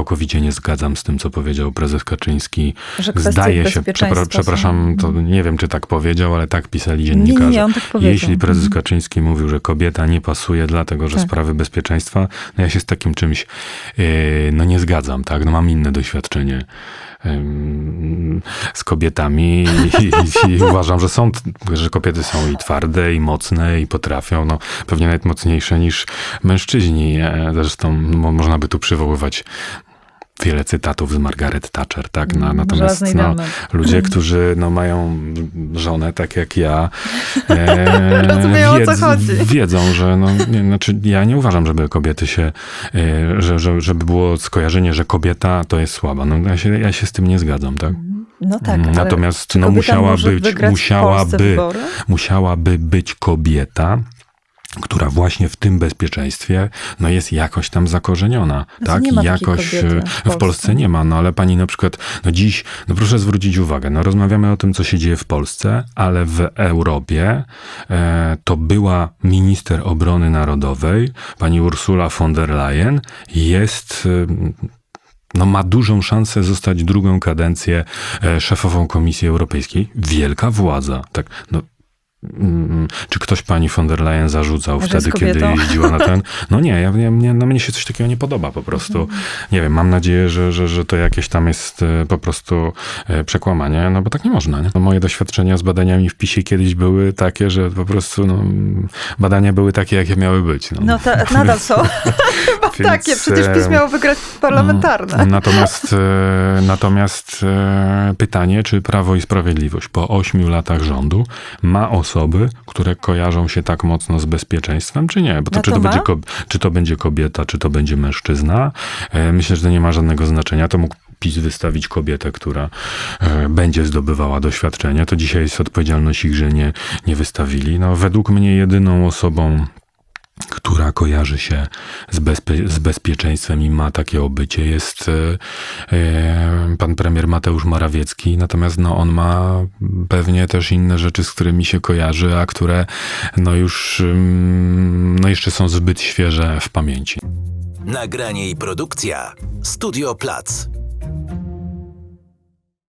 całkowicie nie zgadzam z tym, co powiedział prezes Kaczyński. Że Zdaje się, przepra- przepraszam, to nie wiem, czy tak powiedział, ale tak pisali Nie, dziennikarze. nie, on tak powiedział. Jeśli prezes Mhm. Kaczyński mówił, że kobieta nie pasuje, dlatego że Tak. sprawy bezpieczeństwa, no ja się z takim czymś yy, no nie zgadzam, tak? No mam inne doświadczenie ym, z kobietami i, i, i uważam, że są, że kobiety są i twarde, i mocne, i potrafią, no pewnie nawet mocniejsze niż mężczyźni. E, Zresztą mo, można by tu przywoływać wiele cytatów z Margaret Thatcher, tak? Na, natomiast Żelaznej no, ludzie, którzy no, mają żonę tak jak ja, e, Rozumieją, o co chodzi. wiedzą, że no, nie, znaczy ja nie uważam, żeby kobiety się, e, że, że, żeby było skojarzenie, że kobieta to jest słaba. No, ja, się, ja się z tym nie zgadzam, tak? No tak, Natomiast no, musiała być, musiałaby, musiałaby być kobieta, która właśnie w tym bezpieczeństwie no jest jakoś tam zakorzeniona. No tak? jakoś e, w w Polsce. Polsce nie ma, no ale pani na przykład, no dziś, no proszę zwrócić uwagę, no rozmawiamy o tym, co się dzieje w Polsce, ale w Europie e, to była minister obrony narodowej, pani Ursula von der Leyen, jest e, no ma dużą szansę zostać drugą kadencję e, szefową Komisji Europejskiej. Wielka władza. Tak, no, czy ktoś pani von der Leyen zarzucał Że wtedy, kiedy jeździła na ten? No nie, ja, ja, mnie, no mnie się coś takiego nie podoba po prostu. Mhm. Nie wiem, mam nadzieję, że, że, że to jakieś tam jest e, po prostu e, przekłamanie, no bo tak nie można. Nie? No, moje doświadczenia z badaniami w PiSie kiedyś były takie, że po prostu no, badania były takie, jakie miały być. No, No to nadal są chyba Więc, takie, przecież PiS e, miał wygrać parlamentarne. Natomiast, e, natomiast e, pytanie, czy Prawo i Sprawiedliwość po ośmiu latach rządu ma osoby, które kojarzą się tak mocno z bezpieczeństwem, czy nie? Bo to, No czy, to ma? będzie, czy to będzie kobieta, czy to będzie mężczyzna, e, myślę, że to nie ma żadnego znaczenia. To mógł PiS wystawić kobietę, która e, będzie zdobywała doświadczenie. To dzisiaj jest odpowiedzialność ich, że nie, nie wystawili. No, według mnie jedyną osobą, która kojarzy się z, bezpie- z bezpieczeństwem i ma takie obycie, jest e, e, pan premier Mateusz Morawiecki. Natomiast no, on ma pewnie też inne rzeczy, z którymi się kojarzy, a które no już ym, no jeszcze są zbyt świeże w pamięci. Nagranie i produkcja Studio Plac.